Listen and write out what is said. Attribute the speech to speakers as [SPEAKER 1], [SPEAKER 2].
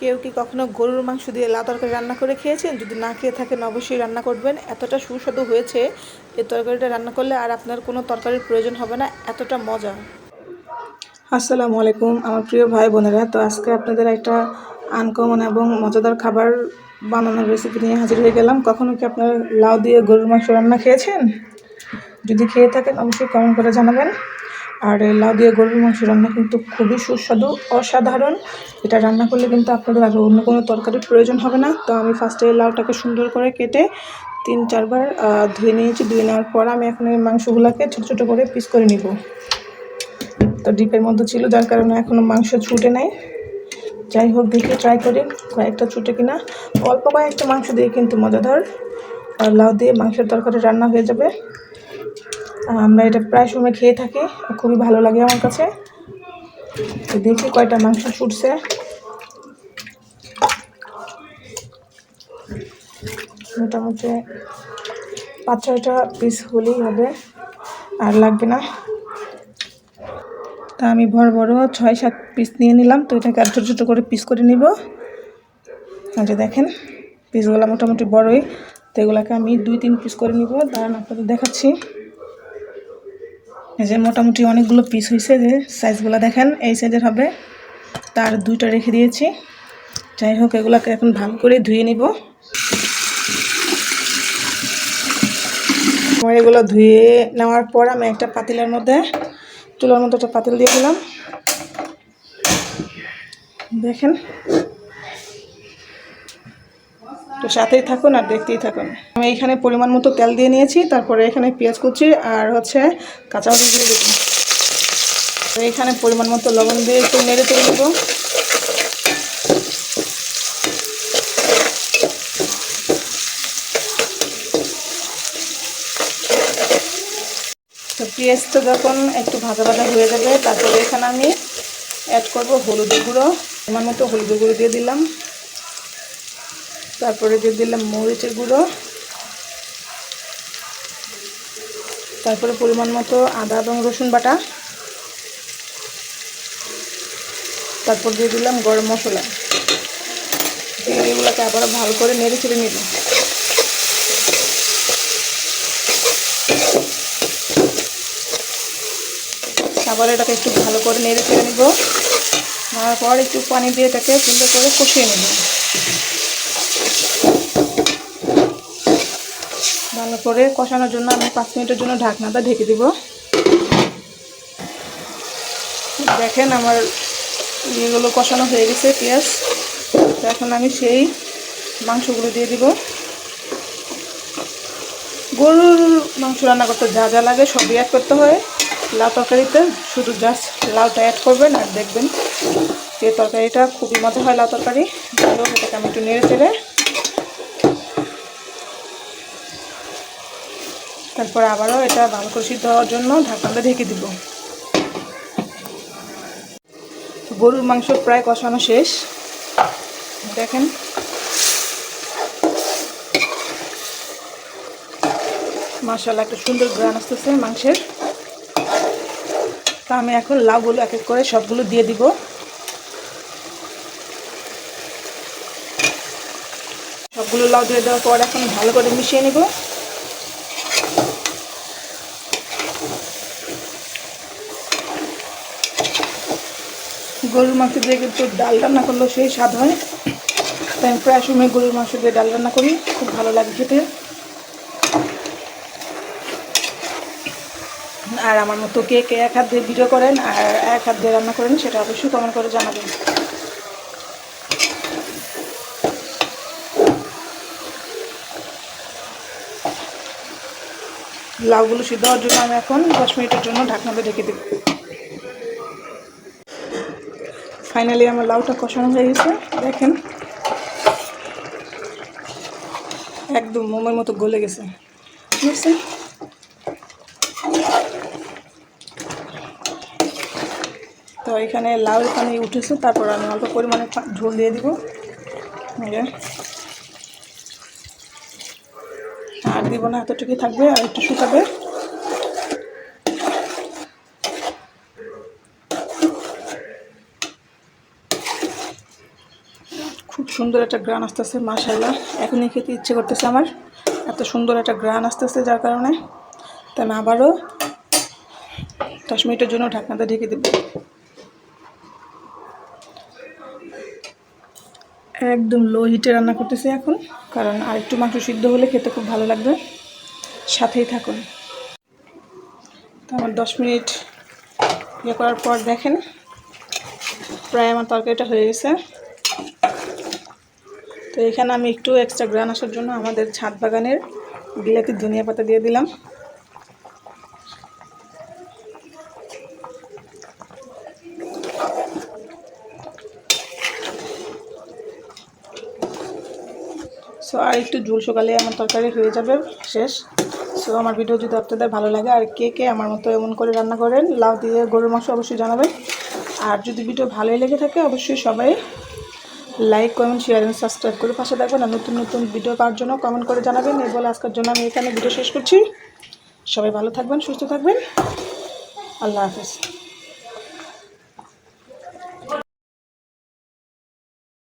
[SPEAKER 1] কেউ কি কখনো গরুর মাংস দিয়ে লাউ তরকারি রান্না করে খেয়েছেন? যদি না খেয়ে থাকেন, অবশ্যই রান্না করবেন। এতটা সুস্বাদু হয়েছে এই তরকারিটা রান্না করলে আর আপনার কোনো তরকারির প্রয়োজন হবে না, এতটা মজা। আসসালামু আলাইকুম, আমার প্রিয় ভাই বোনেরা। তো আজকে আপনাদের একটা আনকমন এবং মজাদার খাবার বানানোর রেসিপি নিয়ে হাজির হয়ে গেলাম। কখনো কি আপনারা লাউ দিয়ে গরুর মাংস রান্না খেয়েছেন? যদি খেয়ে থাকেন, অবশ্যই কমেন্ট করে জানাবেন। আর লাউ দিয়ে গরুর মাংস রান্না কিন্তু খুবই সুস্বাদু, অসাধারণ। এটা রান্না করলে কিন্তু আপনাদের আর অন্য কোনো তরকারির প্রয়োজন হবে না। তো আমি ফার্স্টে লাউটাকে সুন্দর করে কেটে তিন, চারবার ধুয়ে নিয়েছি। ধুয়ে নেওয়ার পর আমি এখন এই মাংসগুলোকে ছোটো ছোটো করে পিস করে নিব। তো ডিপের মধ্যে ছিল, যার কারণে এখনও মাংস ছুটে নাই। যাই হোক, দেখে ট্রাই করি কয়েকটা ছুটে কিনা। অল্প কয়েকটা মাংস দিয়ে কিন্তু মজাদার। আর লাউ দিয়ে মাংসের তরকারি রান্না হয়ে যাবে। আমরা এটা প্রায় সময় খেয়ে থাকি। খুবই ভালো লাগে আমার কাছে। তো দেখি কয়টা মাংস ছুটছে। মোটামুটি পাঁচ ছয়টা পিস হলেই হবে, আর লাগবে না। তা আমি বড় বড় ছয় সাত পিস নিয়ে নিলাম, তো এটাকে আর ছোটো ছোটো করে পিস করে নিব। আচ্ছা দেখেন পিসগুলো মোটামুটি বড়ই, তো এগুলোকে আমি দুই তিন পিস করে নিব। দাঁড়ান, আপনাদের দেখাচ্ছি। এই যে মোটামুটি অনেকগুলো পিস হয়েছে যে সাইজগুলো দেখেন, এই সাইজের হবে। তার দুইটা রেখে দিয়েছি। যাই হোক, এগুলোকে এখন ভালো করে ধুয়ে নিব। এগুলো ধুয়ে নেওয়ার পর আমি একটা পাতিলের মধ্যে, চুলার মধ্যে একটা পাতিল দিয়ে দিলাম। দেখেন তো সাথেই থাকুন আর দেখতেই থাকুন। আমি এখানে পরিমাণ মতো তেল দিয়ে নিয়েছি, তারপরে এখানে পেঁয়াজ কুচি আর হচ্ছে কাঁচা হলুদ দিয়ে দেবো। তো এখানে পরিমাণ মতো লবণ দিয়ে একটু নেড়ে তুলে দেবো তো পেঁয়াজটা যখন একটু ভাজা ভাজা হয়ে যাবে, তারপরে এখানে আমি অ্যাড করব হলুদ গুঁড়ো। আমার মতো হলুদ গুঁড়ো দিয়ে দিলাম। তারপরে দিয়ে দিলাম মরিচের গুঁড়ো। তারপরে পরিমাণ মতো আদা এবং রসুন বাটা। তারপর দিয়ে দিলাম গরম মশলা। এগুলোকে আবারও ভালো করে নেড়ে ছেড়ে নিব। আবার এটাকে একটু ভালো করে নেড়ে ছেড়ে নিব। নেওয়ার পর একটু পানি দিয়ে এটাকে সুন্দর করে কষিয়ে নেব। ভালো করে কষানোর জন্য আমি পাঁচ মিনিটের জন্য ঢাকনাটা ঢেকে দিব। দেখেন আমার ইয়েগুলো কষানো হয়ে গেছে, পেঁয়াজ। তো এখন আমি সেই মাংসগুলো দিয়ে দিব। গরুর মাংস রান্না করতে যা যা লাগে সবই অ্যাড করতে হয়। লাউ তরকারিতে শুধু জাস্ট লাউটা অ্যাড করবেন আর দেখবেন। যে তরকারিটা খুবই মজা হয় লাউ তরকারি। এটাকে আমি একটু নেড়ে চেড়ে তারপর আবারও এটা ভালো করে সিদ্ধ হওয়ার জন্য ঢাকনাটা ঢেকে দিব। গরুর মাংস প্রায় কষানো শেষ। দেখেন। মাসাল্লাহ একটা সুন্দর গ্রান আসতেছে মাংসের। তা আমি এখন লাউগুলো এক এক করে সবগুলো দিয়ে দিব। সবগুলো লাউ দিয়ে দেওয়ার পর এখন ভালো করে মিশিয়ে নিব। গরুর মাংস দিয়ে কিন্তু ডাল রান্না করলেও সেই স্বাদ হয়। তাই আমি প্রায় সময় গরুর মাংস দিয়ে ডাল রান্না করি, খুব ভালো লাগে খেতে। আর আমার মতো কে কে এক হাত দিয়ে ভিডিও করেন আর এক হাত দিয়ে রান্না করেন, সেটা অবশ্যই কমেন্ট করে জানাবেন। লাউগুলো সিদ্ধ হওয়ার জন্য আমি এখন দশ মিনিটের জন্য ঢাকনাতে ঢেকে দেব। ফাইনালি আমার লাউটা কষানো হয়ে গেছে। দেখেন, একদম মোমের মতো গলে গেছে। তো এখানে লাউ এখানে উঠেছে, তারপর আমি অল্প পরিমাণে ঝোল দিয়ে দিব এই যে। আর দিব না, এতটুকুই থাকবে আর একটু শুকাবে। খুব সুন্দর একটা গ্রান আসতেছে মাশাল্লাহ এখনই খেতে ইচ্ছে করতেছে আমার। এত সুন্দর একটা গ্রান আসতেছে যার কারণে। তাই আমি আবারও দশ মিনিটের জন্য ঢাকনাতে ঢেকে দেব। একদম লো হিটে রান্না করতেছি এখন, কারণ আর একটু মাংস সিদ্ধ হলে খেতে খুব ভালো লাগবে। সাথেই থাকুন। তো আমার দশ মিনিট ইয়ে করার পর দেখেন, প্রায় আমার তরকারিটা হয়ে গেছে। তো এখানে আমি একটু এক্সট্রা গ্রান আসার জন্য আমাদের ছাদ বাগানের বিলাতি ধনিয়া পাতা দিয়ে দিলাম। সো আর একটু ঝুল সকালে আমার তরকারি হয়ে যাবে শেষ। সো আমার ভিডিও যদি আপনাদের ভালো লাগে আর কে কে আমার মতো এমন করে রান্না করেন, লাউ দিয়ে গরুর মাংস অবশ্যই জানাবেন। আর যদি ভিডিও ভালোই লেগে থাকে, অবশ্যই সবাই লাইক, কমেন্ট শেয়ার এবং সাবস্ক্রাইব করে পাশে থাকবেন আর নতুন নতুন ভিডিও পাওয়ার জন্য কমেন্ট করে জানাবেন। এই বলে আজকের জন্য আমি এখানে ভিডিও শেষ করছি। সবাই ভালো থাকবেন, সুস্থ থাকবেন। আল্লাহ হাফেজ।